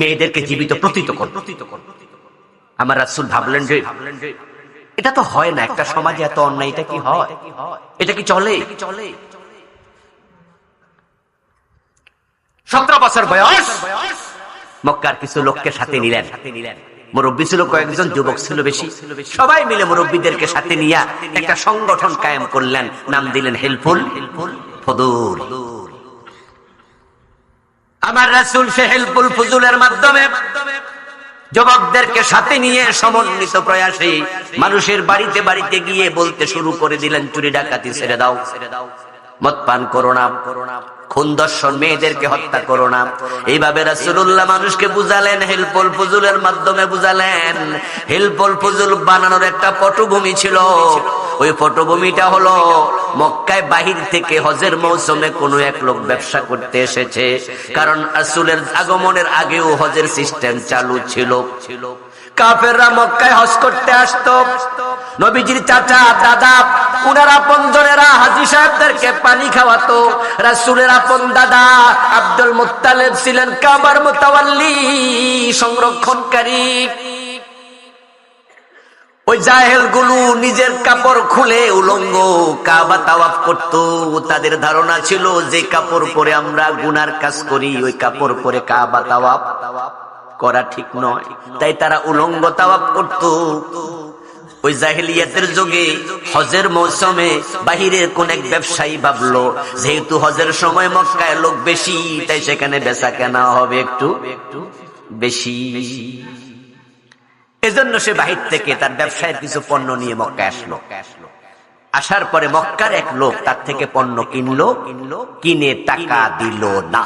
মেয়েদেরকে জীবিত প্রতীত কর আমার ভাবলেন যে, এটা তো হয় না, একটা সমাজে এত অন্যায়, এটা কি হয়? এটা কি চলে? সতেরো বছর বয়স, মক্কার কিছু লোককে সাথে নিলেন। মুরব্বী ছিল কয়েকজন যুবক ছিল বেশি। সবাই মিলে মুরব্বীদেরকে সাথে নিয়ে একটা সংগঠন কায়েম করলেন নাম দিলেন হেলফুল ফদুল আমার রাসূল সে হেলফুল ফজুলের মাধ্যমে যুবকদেরকে সাথে নিয়ে সমন্বিত প্রয়াসে মানুষের বাড়িতে বাড়িতে গিয়ে বলতে শুরু করে দিলেন চুরি ডাকাতি ছেড়ে দাও ছেড়ে দাও। মদ পান করো না। খুন দর্শন মেয়েদেরকে হত্যা করো না। এইভাবে রাসূলুল্লাহ মানুষকে বুঝালেন, হেলপল ফজুলের মাধ্যমে বুঝালেন। হেলপল ফজুল বানানোর একটা পটভূমি ছিল। ওই পটভূমিটা হলো মক্কায় বাহির থেকে হজের মৌসুমে কোনো এক লোক ব্যবসা করতে এসেছে। কারণ আসুলের আগমনের আগেও হজের সিস্টেম চালু ছিল। কাফেররা মক্কায় হজ করতে আসতো। নবীজির চাচা, দাদা, উনার আপন জনেরা হাজি সাহেবদেরকে পানি খাওয়াতো। রাসূলের আপন দাদা আব্দুল মুত্তালিব ছিলেন কাবার মুতাওয়াল্লি, সংরক্ষণকারী। ওই জাহেলগুলো নিজের কাপড় খুলে উলঙ্গ কাবা তাওয়াফ করত। তাদের ধারণা ছিল, যে কাপড় পরে আমরা গুনার কাজ করি, ওই কাপড় পরে কাবা তাওয়াফ। করা ঠিক নয়। তাই তারা উলঙ্গ তাওয়াফ করত। ওই জাহিলিয়াতের যুগে হজের মৌসুমে বাহিরের কোন এক ব্যবসায়ী ভাবলো, যেহেতু হজের সময় মক্কায় লোক বেশি, তাই সেখানে বেচা কেনা হবে একটু একটু বেশি। এজন্য সে বাহির থেকে তার ব্যবসায়ের কিছু পণ্য নিয়ে মক্কায় আসলো। আসার পরে মক্কার এক লোক তার থেকে পণ্য কিনলো কিনলো, কিনে টাকা দিল না।